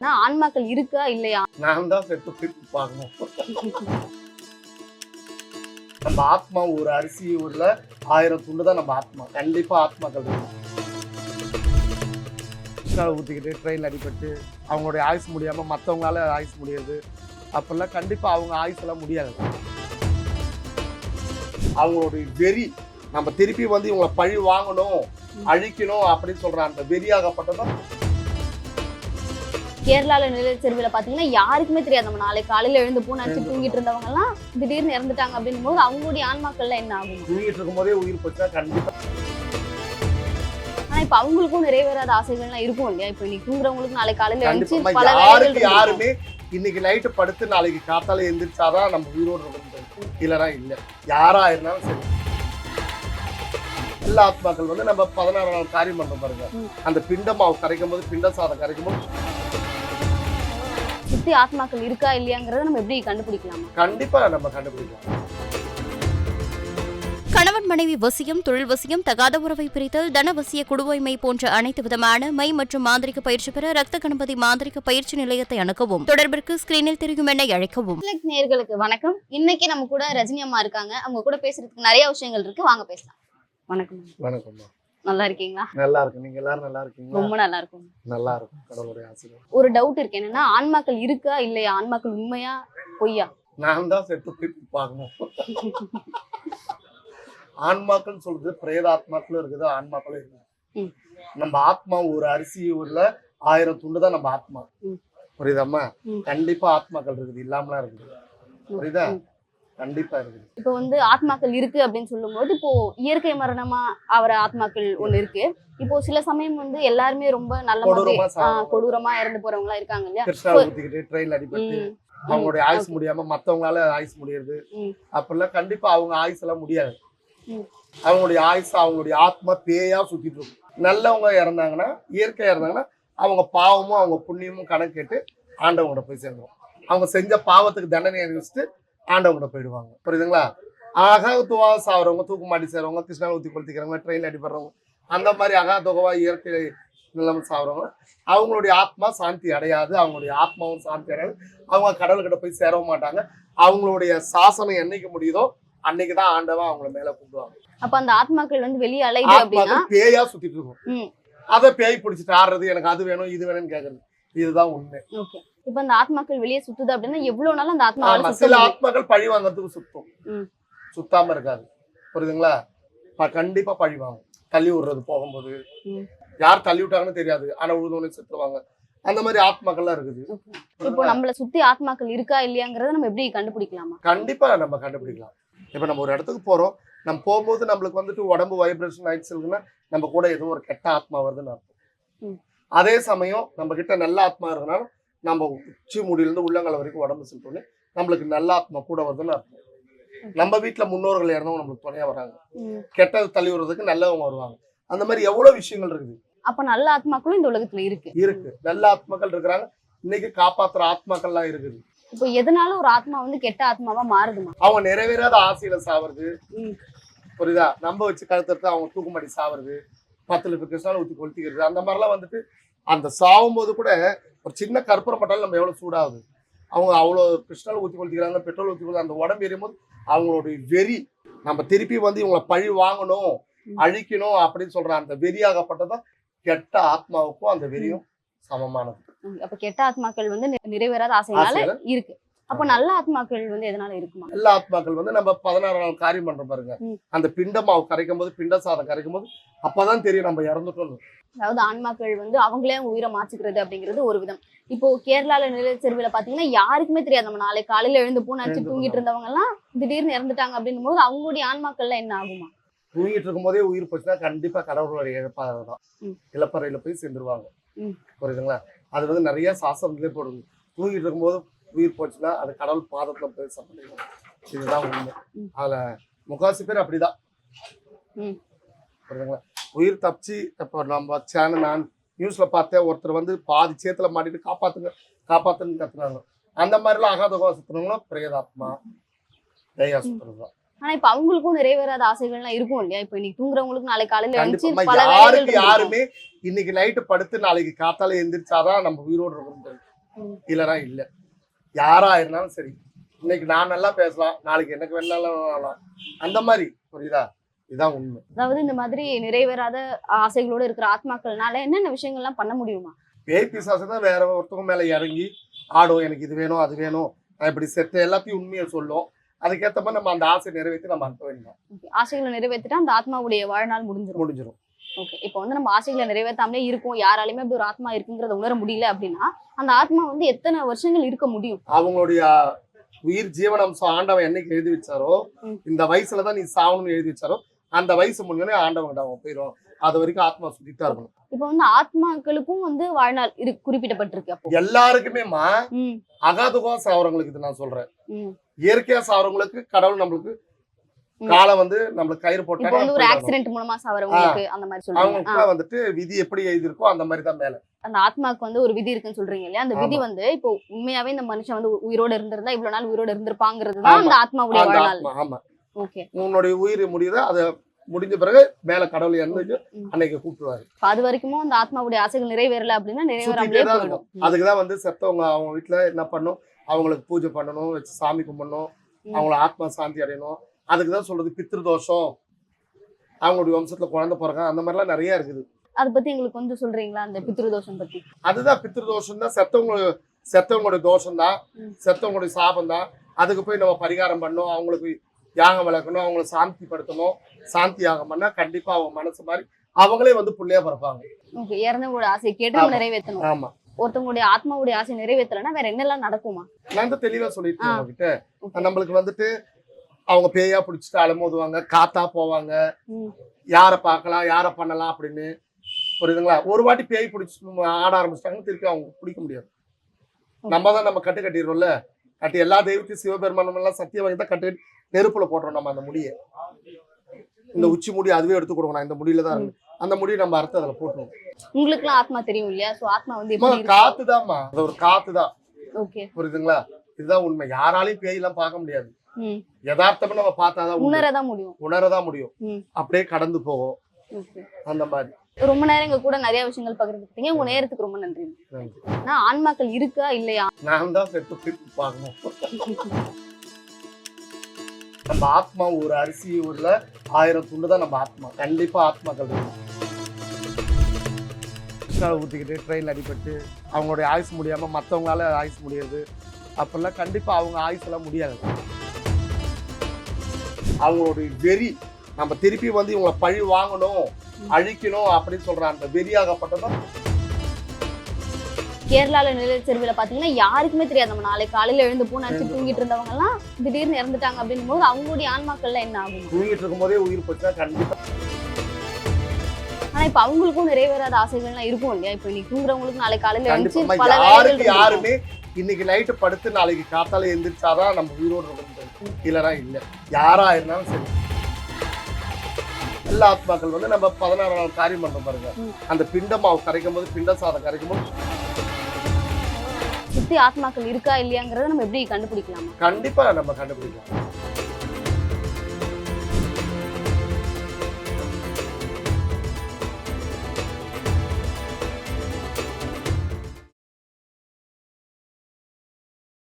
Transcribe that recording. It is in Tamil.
ஆனா ஆன்மாக்கள் இருக்கா இல்லையா? நான் தான் செத்து பிரித்து பார்க்கணும் நம்ம ஆத்மா ஒரு அரிசி உள்ள ஆயிரம் துண்டு தான் நம்ம ஆத்மா. கண்டிப்பா ஆத்மாக்கள் இருக்கு கிருஷ்ணாவை ஊற்றிக்கிட்டு ட்ரெயின் அடிபட்டு அவங்களுடைய ஆயுஸ் முடியாம மற்றவங்களால ஆயுஸ் முடியாது. அப்பெல்லாம் கண்டிப்பா அவங்க ஆயுஸ் எல்லாம் முடியாது. அவங்களுடைய வெறி நம்ம திருப்பி வந்து இவங்களை பழி வாங்கணும் அழிக்கணும் அப்படின்னு சொல்ற அந்த வெறியாகப்பட்டதும் கேரளால நிலச்சரிவுல பாத்தீங்கன்னா யாருக்குமே தெரியாது. நம்ம நாளை காலையில எழுந்து பூ நினைச்சு தூங்கிட்டு இருந்தவங்க எல்லாம் திடீர்னு இறந்துட்டாங்க அப்படின்னும் போது அவங்களுடைய ஆன்மாக்கள்ல என்ன ஆகும்? தூங்கிட்டு இருக்கும் போதே உயிர் போச்சுன்னா கண்டிப்பா. ஆனா இப்ப அவங்களுக்கும் நிறைவேறாத ஆசைகள்லாம் இருக்கும் இல்லையா? இப்ப இன்னைக்கு தூங்குறவங்களுக்கு நாளை காலையில எழுந்துச்சு பல யாருக்கு. யாருமே இன்னைக்கு நைட்டு படுத்து நாளைக்கு காத்தால எந்திரிச்சாதான் நம்ம உயிரோடு இருக்க இல்லைனா இல்ல. யாரா இருந்தாலும் சரி. எல்லா ஆத்மாக்கள் வந்து நம்ம பதினாறு நாள் காரியம் பண்றோம் பாருங்க. அந்த பிண்ட மாவு கரைக்கும் போது பிண்ட சாதம் கரைக்கும் போது சுத்தி ஆத்மாக்கள் இருக்கா இல்லையாங்கிறத நம்ம எப்படி கண்டுபிடிக்கலாமா? கண்டிப்பா நம்ம கண்டுபிடிக்கலாம். கணவன் மனைவி வசியம் தொழில் வசியம் தகாத உறவை பிரித்தல் தனவசிய குடுவைமை போன்ற அனைத்து விதமான மை மற்றும் மாந்திரிக பயிற்சி பெற ரத்த கணபதி மாந்திரிக பயிற்சி நிலையத்தை அணுகவும் தொடர்பிற்கு ஸ்கிரீனில் தெரியும் எண்ணை அழைக்கவும். நேயர்களுக்கு வணக்கம். இன்னைக்கு நம்ம கூட ரஜினி அம்மா இருக்காங்க. அவங்க கூட பேசுறதுக்கு நிறைய விஷயங்கள் இருக்கு. வாங்க பேசலாம். வணக்கம். வணக்கம்மா. நல்லா இருக்கீங்களா நல்லா இருக்கு நீங்க எல்லாரும் நல்லா இருக்கீங்களா ரொம்ப நல்லா இருக்கும் நல்லா இருக்கும் கடவுளுடைய ஆசீர்வாதம். ஒரு டவுட் இருக்கு என்னன்னா ஆன்மாக்கள் இருக்கா இல்லையா? ஆன்மாக்கள் உண்மையா பொய்யா? நான் தான் செத்து பிரித்து பார்க்கணும். ஆன்மாக்கள் சொல்றது பிரேதாத்மாக்களும் இருக்குது ஆன்மாக்களும் இருக்குது. நம்ம ஆத்மா ஒரு அரிசி ஊர்ல ஆயிரம் துண்டு தான் நம்ம ஆத்மா. புரியுதாம்மா. கண்டிப்பா ஆத்மாக்கள் இருக்குது இல்லாமலாம் இருக்குது. புரியுதா. கண்டிப்பா இருக்குது. இப்போ வந்து ஆத்மாக்கள் இருக்கு அப்படின்னு சொல்லும்போது இப்போ இயற்கை மரணமா ஆவற ஆத்மாக்கள் ஒண்ணு இருக்கு. இப்போ சில சமயம் வந்து எல்லாருமே ரொம்ப நல்ல மாதிரி கொடூரமா இறந்து போறவங்க எல்லாம் இருக்காங்க இல்லையா? ட்ரெயின்ல அடிபட்டு அவங்களுடைய ஆயுஸ். முடியாம மத்தவங்களால ஆயுஸ் முடியுது ம். அப்பெல்லாம் கண்டிப்பா அவங்க ஆயுஸ் எல்லாம் முடியாது. அவங்களுடைய ஆயுஸ் அவங்களுடைய ஆத்மா பேயா சுத்திட்டு இருக்கும். நல்லவங்க இறந்தாங்கன்னா இயற்கையா இருந்தாங்கன்னா அவங்க பாவமும் அவங்க புண்ணியமும் கணக்கிட்டு ஆண்டவங்கள்ட்ட போய் சேர்ந்துரும் அவங்க செஞ்ச பாவத்துக்கு தண்டனை அனுபவிச்சுட்டு ஆண்டவங்கள்ட்ட போயிடுவாங்க. புரியுதுங்களா? அகாத்துவா சாவறவங்க தூக்கு மாட்டி சேரவங்க கிருஷ்ணா ஊத்தி கொளுத்திக்கிறவங்க ட்ரெயின்ல அடிபடுறவங்க அந்த மாதிரி அகாத்துவா இயற்கை நிலைமை சாவறவங்க அவங்களுடைய ஆத்மா சாந்தி அடையாது. அவங்களுடைய ஆத்மாவும் சாந்தி அடையாது. அவங்க கடவுள்கிட்ட போய் சேரவும் மாட்டாங்க. அவங்களுடைய சாசனம் என்னைக்கு முடியுதோ அன்னைக்கு தான் ஆண்டவன் அவங்கள மேல கூப்பிடுவாங்க அப்ப அந்த ஆத்மாக்கள் வந்து வெளியே அலையுது அப்படின்னா? பேயா சுத்திட்டு இருக்கும். அதை பேய் பிடிச்சிட்டு ஆடுறது எனக்கு அது வேணும் இது வேணும்னு கேக்குறது. இதுதான் உண்மை. ஓகே. இப்போ அந்த ஆத்மாக்கள் வெளியே சுத்துது அப்படின்னா எவ்வளவு நாள் அந்த ஆத்மா சில ஆத்மாக்கள் பழி வாங்குறதுக்கு சுத்தும். சுத்தாம இருக்காது. புரியுதுங்களா? கண்டிப்பா பழி வாங்கும். தள்ளி விடுறது போகும்போது. யார் தள்ளி விட்டாங்கன்னு தெரியாது. ஆனா உழுதோன்னு செத்துருவாங்க அந்த மாதிரி ஆத்மாக்கள்லாம் இருக்குது. இப்போ நம்மள சுத்தி ஆத்மாக்கள் இருக்கா இல்லையாங்கிறத நம்ம எப்படி கண்டுபிடிக்கலாமா? கண்டிப்பா நம்ம கண்டுபிடிக்கலாம். இப்ப நம்ம ஒரு இடத்துக்கு போறோம். நம்ம போகும்போது நம்மளுக்கு வந்துட்டு உடம்பு வைப்ரேஷன் ஆயிடுச்சு இருக்குன்னா நம்ம கூட ஏதோ ஒரு கெட்ட ஆத்மா வருதுன்னு அர்த்தம். அதே சமயம் நம்ம கிட்ட நல்ல ஆத்மா இருக்கனால நம்ம உச்சி முடியிலிருந்து உள்ளங்கால வரைக்கும் உடம்பு செலுத்தோன்னே நம்மளுக்கு நல்ல ஆத்மா கூட வருதுன்னு அர்த்தம். நம்ம வீட்டுல முன்னோர்கள் இறந்தவங்க நம்மளுக்கு துணையா வராங்க. கெட்டது தள்ளி விடுறதுக்கு நல்லவங்க வருவாங்க. அந்த மாதிரி எவ்வளவு விஷயங்கள் இருக்குது? அப்ப நல்ல ஆத்மாக்களும் இந்த உலகத்துல இருக்கு. இருக்கு. நல்ல ஆத்மாக்கள் இருக்கிறாங்க. இன்னைக்கு காப்பாத்துற ஆத்மாக்கள்லாம் இருக்குது. இப்போ எதனால ஒரு ஆத்மா வந்து கெட்ட ஆத்மாவா மாறுதுமா? அவங்க நிறைவேறாத ஆசையில சாவறது. புரியுதா? நம்ப வச்சு கழுத்தெடுத்து அவங்க தூக்குமாடி சாவறது. பத்து லிட்டர் கிருஷ்ணால ஊத்தி கொளுத்திக்கிறது. அந்த மாதிரிலாம் வந்துட்டு அந்த சாவும் போது கூட ஒரு சின்ன கற்பூரம் பட்டாலும் நம்ம எவ்வளவு சூடாகுது அவங்க அவ்வளோ கிருஷ்ணால ஊத்தி கொளுத்திக்கிறாங்க பெட்ரோல் ஊத்தி கொளுத்தி அந்த உடம்பு எரியும் போது அவங்களுடைய வெறி நம்ம திருப்பி வந்து இவங்களை பழி வாங்கணும். அழிக்கணும் அப்படின்னு சொல்ற அந்த வெறியாகப்பட்டதான் கெட்ட ஆத்மாவுக்கும் அந்த வெறியும் சமமானது அப்ப கெட்ட ஆத்மாக்கள் வந்து நிறைவேறாத ஆசைனால? இருக்கு அப்ப நல்ல ஆத்மாக்கள் வந்து எதனால இருக்குமா? நல்ல ஆத்மாக்கள் வந்து நம்ம பதினாறு நாள் காரியம் பண்றோம் பாருங்க. அந்த பிண்ட மாவு கரைக்கும் போது பிண்ட சாதம் கரைக்கும் போது அப்பதான் தெரியும் நம்ம இறந்துட்டோம் அதாவது ஆன்மாக்கள் வந்து அவங்களே அவங்க உயிரை மாச்சுக்கிறது அப்படிங்கிறது ஒரு விதம். இப்போ கேரளால நிலச்சரிவுல பாத்தீங்கன்னா யாருக்குமே தெரியாது. நம்ம நாளை காலையில எழுந்து பூ நினைச்சு எழுந்து தூங்கிட்டு இருந்தவங்க எல்லாம் திடீர்னு இறந்துட்டாங்க அப்படின்னும் போது அவங்களுடைய ஆன்மாக்கள்ல என்ன ஆகுமா? தூங்கிட்டு இருக்கும் போதே உயிர் போச்சுன்னா கண்டிப்பா கடவுளுடைய இழப்பாக தான். ம். இழப்பறையில போய் சேர்ந்துருவாங்க. புரியுதுங்களா? அது வந்து நிறைய சாஸ்திரத்திலே போடுது. தூங்கிட்டு இருக்கும்போது உயிர் போச்சுன்னா அது கடவுள் பாதத்துல போய் சம்பந்தம் இதுதான் உண்மை. அதுல முக்காவாசி பேர் அப்படிதான். புரியுதுங்களா? உயிர் தப்பிச்சு இப்போ நம்ம சேனல் நான் நியூஸ்ல பார்த்தேன் ஒருத்தர் வந்து பாதி சேத்துல மாட்டிட்டு காப்பாத்துங்க காப்பாத்துன்னு கத்துனாங்க அந்த மாதிரிலாம் அகாதகா சுத்துனவங்களும் பிரேதாத்மா தேயா சுத்துறது தான் ஆனா இப்ப அவங்களுக்கும் நிறைவேறாத ஆசைகள்லாம் இருக்கும் இல்லையா? இப்ப இன்னைக்கு தூங்குறவங்களுக்கு நாளை காலையில எழுந்துச்சு யாருக்கு. யாருமே இன்னைக்கு நைட்டு படுத்து நாளைக்கு காத்தால எந்திரிச்சாதான் நம்ம உயிரோடு இருக்கணும் ம். இல்லைனா இல்லை. யாரா இருந்தாலும் சரி. இன்னைக்கு நான் நல்லா பேசலாம் நாளைக்கு எனக்கு வேணாலும் ஆகலாம். அந்த மாதிரி புரியுதா இதுதான் உண்மை. அதாவது இந்த மாதிரி நிறைவேறாத ஆசைகளோட இருக்கிற ஆத்மாக்கள்னால என்னென்ன விஷயங்கள்லாம் பண்ண முடியுமா? பேய் பிசாசு தான் வேற ஒருத்தவங்க மேல இறங்கி ஆடும் எனக்கு இது வேணும் அது வேணும் நான் இப்படி செத்த எல்லாத்தையும் உண்மையை சொல்லும். அதுக்கேற்ற மாதிரி நம்ம அந்த ஆசை நிறைவேற்றி நம்ம அனுப்ப Okay. ஆசைகளை நிறைவேற்றிட்டா அந்த ஆத்மாவுடைய வாழ்நாள் முடிஞ்சிடும் முடிஞ்சிடும் ஓகே இப்போ வந்து நம்ம ஆசைகளை நிறைவேற்றாமலே இருக்கும். யாராலையுமே அப்படி ஒரு ஆத்மா இருக்குங்கிறத உணர முடியல அப்படின்னா அந்த ஆத்மா வந்து எத்தனை வருஷங்கள் இருக்க முடியும்? அவங்களுடைய உயிர் ஜீவனம்சம் ஆண்டவன் என்னைக்கு எழுதி வச்சாரோ. இந்த வயசுல தான் நீ சாகணும்னு எழுதி வச்சாரோ அந்த வயசு முடிஞ்சோடனே ஆண்டவன் அவன் போயிடும் அது வரைக்கும் ஆத்மா சுத்திட்டு இருக்கணும். இப்போ வந்து ஆத்மாக்களுக்கும் வந்து வாழ்நாள் இரு குறிப்பிடப்பட்டிருக்கு அப்போ. எல்லாருக்குமேமா ம். அகாதுகா சாவரங்களுக்கு இது நான் சொல்றேன். இயற்கையா சாவரங்களுக்கு கடவுள் நம்மளுக்கு ம். காலம் வந்து நம்மளுக்கு கயிறு போட்டாங்க ஒரு. ஆக்சிடென்ட் மூலமா சாவறவங்களுக்கு அந்த மாதிரி சொல்றீங்க. வந்துட்டு விதி எப்படி எழுதியிருக்கோ அந்த மாதிரி தான் மேல. அந்த ஆத்மாக்கு வந்து ஒரு விதி இருக்குன்னு சொல்றீங்க இல்லையா? அந்த விதி வந்து இப்போ உண்மையாவே இந்த மனுஷன் வந்து உயிரோட இருந்திருந்தா இவ்வளவு நாள் உயிரோட இருந்திருப்பாங்கிறது தான். அந்த ஆத்மாவுடைய வாழ்நாள். ஆமா. ஓகே. உன்னுடைய உயிர் முடியுதோ அது முடிஞ்ச பிறகு மேல கடவுள் இறந்து. அன்னைக்கு கூப்பிடுவாரு. அது வரைக்கும் அந்த ஆத்மாவுடைய ஆசைகள் நிறைவேறல அப்படின்னா நிறைவேறாமலே அதுக்குதான் வந்து செத்தவங்க அவங்க வீட்டுல என்ன பண்ணும்? அவங்களுக்கு பூஜை பண்ணணும் வச்சு சாமி கும்பிடணும். அவங்கள ஆத்மா சாந்தி அடையணும். அதுக்கு தான் சொல்றது பித்ரு தோஷம் அவங்களுடைய வம்சத்துல குழந்தை பிறக்க அந்த மாதிரிலாம் நிறைய இருக்குது. அத பத்தி எங்களுக்கு கொஞ்சம் சொல்றீங்களா அந்த பித்ருதோஷம் பத்தி? அதுதான் பித்ரு தோஷம் தான் செத்தவங்க செத்தவங்களுடைய தோஷம் தான். செத்தவங்களுடைய சாபம் தான் அதுக்கு போய் நம்ம பரிகாரம் பண்ணணும் அவங்களுக்கு யாகம் வளர்க்கணும் அவங்கள சாந்தி படுத்தணும் சாந்தி யாகம் பண்ணா கண்டிப்பா அவங்க மனசு மாதிரி அவங்களே வந்து புள்ளையா பிறப்பாங்க. ஓகே இறந்தவங்களோட ஆசையை கேட்டு நம்ம ஆமா. நிறைவேற்றணும். ஆமா. ஒருத்தவங்களுடைய ஆத்மாவுடைய ஆசை நிறைவேற்றலைன்னா வேற என்னெல்லாம் நடக்குமா? நான் தான் தெளிவா சொல்லிட்டு. நம்மளுக்கு வந்துட்டு அவங்க பேயா பிடிச்சிட்டு அலமோதுவாங்க காத்தா போவாங்க. யாரை பார்க்கலாம் யாரை பண்ணலாம் அப்படின்னு. புரியுதுங்களா? ஒரு வாட்டி பேய் பிடிச்சி ஆட ஆரம்பிச்சிட்டாங்க திருப்பி அவங்க பிடிக்க முடியாது. நம்ம தான் நம்ம கட்டு கட்டிடுறோம்ல. கட்டி எல்லா தெய்வத்தையும் சிவபெருமானம் எல்லாம் சத்தியம் வாங்கி தான் கட்டி நெருப்புல போடுறோம் நம்ம அந்த முடியை. இந்த உச்சி முடி அதுவே எடுத்து கொடுக்கணும். இந்த முடியில தான் இருக்கு அந்த முடியை நம்ம அறுத்து அதுல போட்டுருவோம். உங்களுக்குலாம் ஆத்மா தெரியும் இல்லையா? சோ ஆத்மா வந்து இருக்கு? காத்துதாம்மா. அது ஒரு காத்துதான். ஓகே புரியுதுங்களா? இதுதான் உண்மை. யாராலையும் பேய் எல்லாம் பார்க்க முடியாது. யதார்த்தமா நம்ம பார்த்தாதான் உண்டு. உணரதான் முடியும். உணரதான் முடியும். அப்படியே கடந்து போகும் ஓகே. அந்த மாதிரி. ரொம்ப நேரம் எங்க கூட நிறைய விஷயங்கள் பகிர்ந்துக்கிட்டீங்க உங்க நேரத்துக்கு ரொம்ப நன்றி. ஆனா ஆன்மாக்கள் இருக்கா இல்லையா? நான் தான் செத்து பிரித்து பார்க்கணும். நம்ம ஆத்மா ஒரு அரிசி ஊர்ல ஆயிரம் துண்டு தான் நம்ம ஆத்மா. கண்டிப்பா ஆத்மாக்கள் இருக்கு. கிருஷ்ணாவை ஊற்றிக்கிட்டு ட்ரெயின் அடிபட்டு அவங்களுடைய ஆயுசு முடியாம மற்றவங்களால ஆயுசு முடியாது. அப்பெல்லாம் கண்டிப்பா அவங்க ஆயுஸ் எல்லாம் முடியாது. அவங்களுடைய வெறி நம்ம திருப்பி வந்து இவங்களை பழி வாங்கணும் அழிக்கணும் அப்படின்னு சொல்ற அந்த வெறியாகப்பட்டதான் கேரளால நிலச்சரிவுல பாத்தீங்கன்னா யாருக்குமே தெரியாது. நம்ம நாளை காலையில எழுந்து போ நினைச்சு தூங்கிட்டு இருந்தவங்க எல்லாம் திடீர்னு இறந்துட்டாங்க அப்படின்னும் போது அவங்களுடைய ஆன்மாக்கள்ல என்ன ஆகும்? தூங்கிட்டு இருக்கும் போதே உயிர் போச்சுன்னா கண்டிப்பா. ஆனா இப்ப அவங்களுக்கும் நிறைவேறாத ஆசைகள்லாம் இருக்கும் இல்லையா? இப்ப இன்னைக்கு தூங்குறவங்களுக்கு நாளை காலையில எழுந்துச்சு பல. யாருமே இன்னைக்கு நைட்டு படுத்து நாளைக்கு காத்தால எந்திரிச்சாதான் நம்ம உயிரோடு இல்லைனா இல்ல. யாரா இருந்தாலும் சரி. எல்லா ஆத்மாக்கள் வந்து நம்ம பதினாறு நாள் காரியம் பண்றோம் பாருங்க. அந்த பிண்டம் அவ கரைக்கும் போது பிண்ட சாதம் கரைக்கும் போது. சுத்தி ஆத்மாக்கள் இருக்கா இல்லையாங்கிறத நம்ம எப்படி கண்டுபிடிக்கலாமா? கண்டிப்பா நம்ம கண்டுபிடிக்கலாம்.